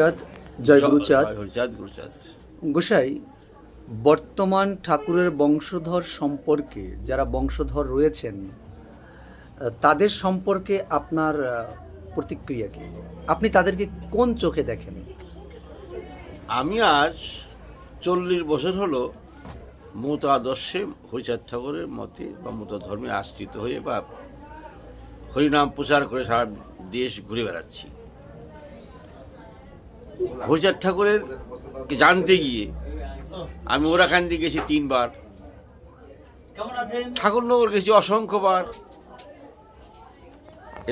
চাঁদ জয় গুরুচাঁদ হরিচাঁদ গুরুচাঁদ গোসাই বর্তমান ঠাকুরের বংশধর সম্পর্কে যারা বংশধর রয়েছেন তাদের সম্পর্কে আপনার প্রতিক্রিয়া কি? আপনি তাদেরকে কোন চোখে দেখেন? আমি আজ চল্লিশ বছর হলো মত আদর্শে হরিচাঁদ ঠাকুরের মতে বা মত ধর্মে আশ্রিত হয়ে বা হরিনাম প্রচার করে সারা দেশ ঘুরে বেড়াচ্ছি। হরিচাঁদ ঠাকুরের জানতে গিয়ে আমি ওরাকান্দি গেছি তিনবার। ঠাকুরনগর গেছি অসংখ্যবার।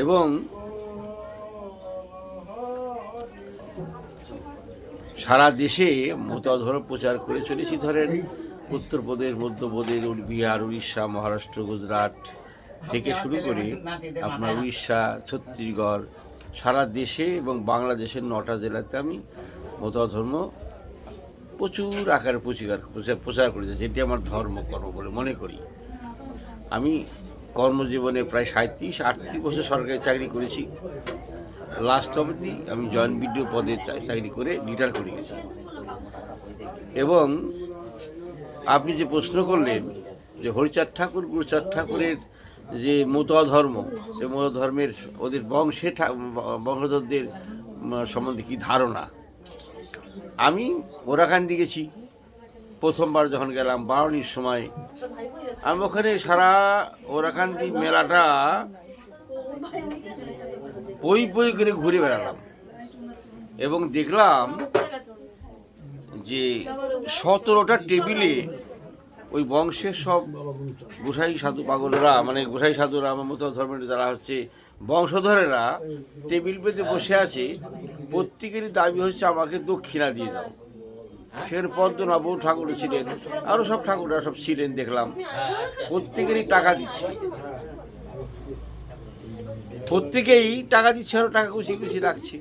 এবং সারা দেশে মতাধর্ম প্রচার করে চলেছি ধরেন উত্তরপ্রদেশ মধ্যপ্রদেশ বিহার উড়িষ্যা মহারাষ্ট্র গুজরাট থেকে শুরু করে আপনার উড়িষ্যা ছত্তিশগড় সারা দেশে এবং বাংলাদেশের নটা জেলাতে আমি মতাধর্ম প্রচুর আকারে প্রচার প্রচার- প্রচার করে যাচ্ছি এটি আমার ধর্ম, কর্ম বলে মনে করি। আমি কর্মজীবনে প্রায় সাঁত্রিশ আটত্রিশ বছর সরকারি চাকরি করেছি। লাস্ট অবধি আমি জয়েন্ট বিডিও পদে চাকরি করে রিটায়ার করে গেছি। এবং আপনি যে প্রশ্ন করলেন যে হরিচাঁদ ঠাকুর, গুরুচাঁদ ঠাকুরের যে মতধর্ম সে মতধর্মের ওদের বংশে বংশধরদের সম্বন্ধে কি ধারণা? আমি ওরাকান্দি গেছি, প্রথমবার যখন গেলাম বারণির সময়। আমি ওখানে সারা ওরাকান্দি মেলাটা পই পই করে ঘুরে বেড়ালাম এবং দেখলাম যে সতেরোটা টেবিলে ওই বংশের সব গোসাই সাধু পাগলরা মানে গোসাই সাধুরা আমার মতো ধর্মের যারা হচ্ছে বংশধরেরা, টেবিল পেতে বসে আছে, প্রত্যেকেরই দাবি হচ্ছে আমাকে দক্ষিণা দিয়ে দাও। সেখানে পদ্মনাভ ঠাকুর ছিলেন আরও সব ঠাকুররা সব ছিলেন দেখলাম। প্রত্যেকেরই টাকা দিচ্ছে। প্রত্যেকেই টাকা দিচ্ছে আরও টাকা খুশি খুশি রাখছে।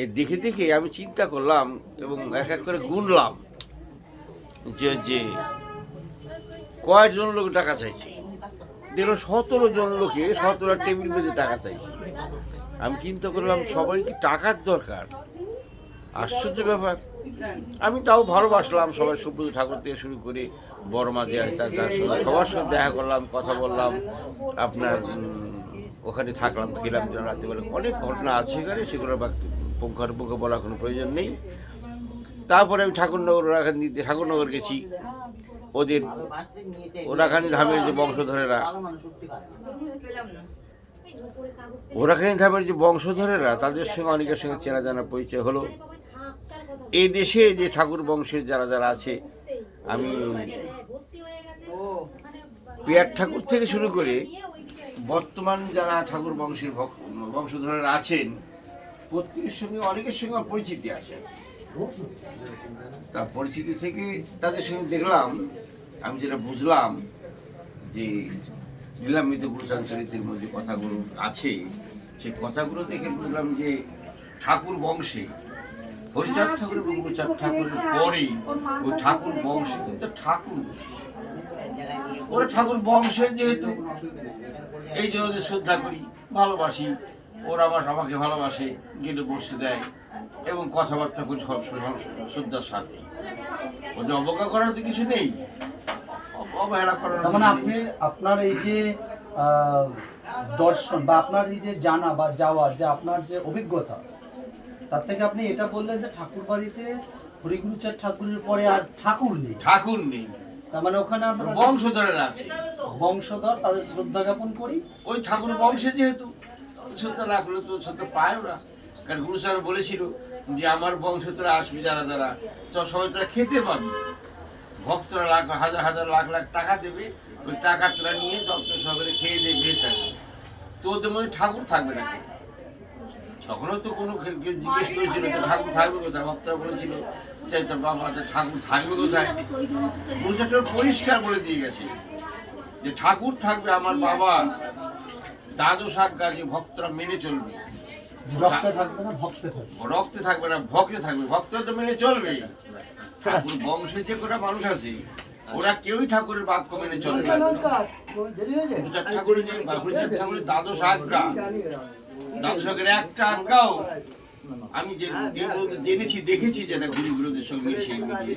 এ দেখে দেখে আমি চিন্তা করলাম এবং এক এক করে গুনলাম। যে যে কয়েকজন লোক টাকা চাইছে? দেখল সতেরো জন লোকে সতেরো টেবিল বেঁধে টাকা চাইছে। আমি চিন্তা করলাম সবাই কি টাকার দরকার? আশ্চর্য ব্যাপার। আমি তাও ভালোবাসলাম সবাই সুব্রত ঠাকুর থেকে শুরু করে বর্মা দেয়া তার সঙ্গে সবার সঙ্গে দেখা করলাম, কথা বললাম, আপনার ওখানে থাকলাম, খেলাম, রাত্রিবেলা অনেক ঘটনা আছে সেখানে সেগুলো পুঙ্খানুপুঙ্খ বলার কোনো প্রয়োজন নেই। তারপরে আমি ঠাকুরনগর ওরাখান্দিতে ঠাকুরনগর গেছি। ওদের ওরাখানি ধামের যে বংশধরেরা। ওরাখানি ধামের যে বংশধরেরা, তাদের সঙ্গে অনেকের সঙ্গে চেনা জানা পরিচয় হলো। এই দেশে যে ঠাকুর বংশের যারা যারা আছে, আমি পেয়ার ঠাকুর থেকে শুরু করে বর্তমান যারা ঠাকুর বংশের বংশধরেরা আছেন, প্রত্যেকের সঙ্গে অনেকের সঙ্গে পরিচিতি আছে। তার পরিচিতি থেকে তাদের সঙ্গে দেখলাম, আমি যেটা বুঝলাম যে লীলামৃত গুরুচাঁদ চরিত্রের মধ্যে কথাগুলো আছে। সেই কথাগুলো দেখে বুঝলাম যে ঠাকুর বংশে, হরিচাঁদ ঠাকুর এবং গুরুচাঁদ ঠাকুরের পরেই ওই ঠাকুর বংশে, কিন্তু ঠাকুর, ওরা ঠাকুর বংশের যেহেতু, এই ওদের শ্রদ্ধা করি, ভালোবাসি। ওরা আবার আমাকে ভালোবাসে গেলে বসে দেয় এবং কথাবার্তা করি সব শ্রদ্ধার সাথে। ওদের অবজ্ঞা করার তো কিছু নেই। অবহেলা করার মানে আপনি আপনার এই যে দর্শন বা আপনার এই যে জানা বা যাওয়া যে আপনার যে অভিজ্ঞতা তার থেকে আপনি এটা বললেন যে ঠাকুর বাড়িতে হরিগুরুচাঁদ ঠাকুরের পরে আর ঠাকুর নেই। ঠাকুর নেই। তার মানে ওখানে আমরা বংশধরেরা আছে। বংশধর তাদের শ্রদ্ধা জ্ঞাপন করি। ওই ঠাকুর বংশে যেহেতু। শ্রদ্ধা না করলে তো শ্রদ্ধা পায় ওরা। কারণ গুরু স্যার বলেছিল যে আমার বংশ তোরা আসবি যারা যারা। তো সবাই তোরা খেতে পারবি। ভক্তরা লাখ, হাজার হাজার, লাখ লাখ টাকা দেবে। ওই টাকা তোরা নিয়ে যত্ন সহকারে খেয়ে দিয়ে বেঁচে থাকবে। তো ওদের মধ্যে ঠাকুর থাকবে না তখনও তো কোনো জিজ্ঞেস করেছিল যে ঠাকুর থাকবে কোথায়? ভক্তরা বলেছিল যে তোর বাবা ঠাকুর থাকবে কোথায়? গুরু পরিষ্কার বলে দিয়ে গেছে যে ঠাকুর থাকবে আমার বাবা দাদু সাজ্ঞা যে ভক্তরা মেনে চলবে। রক্তে থাকবে না ভক্তে থাকবে। রক্তে থাকবে না ভক্তে থাকবে। ভক্তরা তো মেনে চলবে। ঠাকুর বংশে যে কটা মানুষ আছে ওরা কেউই ঠাকুরের বাক্য মেনে চলে না। ঠাকুরের ঠাকুরের দ্বাদশ আজ্ঞা। দ্বাদশ আজ্ঞার একটা আজ্ঞাও আমি যে জেনেছি দেখেছি যেটা গুরু গুরুদের সঙ্গে সেই মিলিয়ে।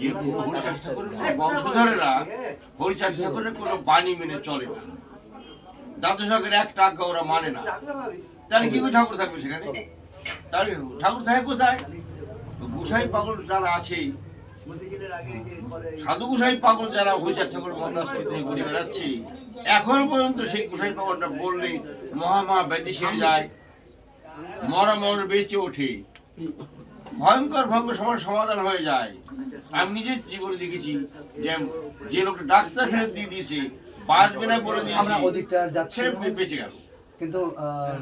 যে হরিচাঁদ ঠাকুরের বংশধরেরা হরিচাঁদ ঠাকুরের কোনো বাণী মেনে চলে না। দাদু এক টাকা ওরা মানে না। তাহলে কি করে ঠাকুর থাকবে সেখানে? তাহলে ঠাকুর থাকে কোথায়? গোসাই পাগল যারা আছে, সাধু গোসাই পাগল যারা হরিচাঁদ ঠাকুর মন্দাস্ত্রীতে ঘুরে বেড়াচ্ছে। এখন পর্যন্ত সেই গোসাই পাগলটা বললে মহামা ব্যাধি সেরে যায় মরা মর বেঁচে ওঠে। ভয়ঙ্কর ভয়ঙ্কর সময় সমাধান হয়ে যায়। আমি নিজের জীবনে দেখেছি যে যে লোকটা ডাক্তার ফেরত দিয়ে দিয়েছে বাঁচবে না বলে দিয়েছে আমরা ওদিকটা আর যাচ্ছি সে না। বেঁচে গেল কিন্তু আহ,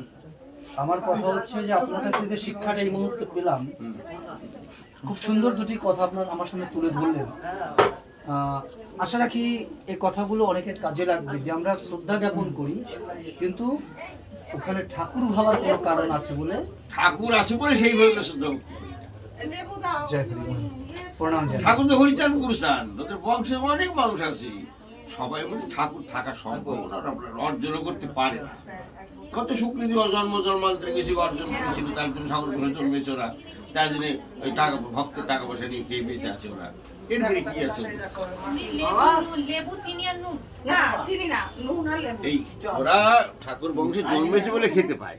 আমার কথা হচ্ছে যে আপনার কাছে যে শিক্ষাটা এই মুহূর্তে পেলাম খুব সুন্দর দুটি কথা আপনার আমার সামনে তুলে ধরলেন আহ, আশা রাখি এই কথাগুলো অনেকের কাজে লাগবে যে আমরা শ্রদ্ধা জ্ঞাপন করি কিন্তু ওখানে ঠাকুর ভাবার কোনো কারণ আছে বলে ঠাকুর আছে বলে সেইভাবে শ্রদ্ধা ভক্তি করি। জয় হরি বল। প্রণাম জানাই ঠাকুর তো হরিচান গুরুচান ওদের বংশে অনেক মানুষ আছে সবাই বলে ঠাকুর থাকা সম্ভব না ওরা অর্জনও করতে পারে না। কত শুক্রিদি জন্ম জন্মান্তরে কিছু অর্জন করেছিল তার জন্য ঠাকুর ঘরে জন্মেছে ওরা। তাই জন্য ওই টাকা ভক্তের টাকা পয়সা নিয়ে খেয়ে বেঁচে আছে ওরা। এরপরে কি আছে? ওদের? লেবু নুন, লেবু চিনি আর নুন। না চিনি না নুন আর লেবু। এই ওরা ঠাকুর বংশে জন্মেছে বলে খেতে পায়।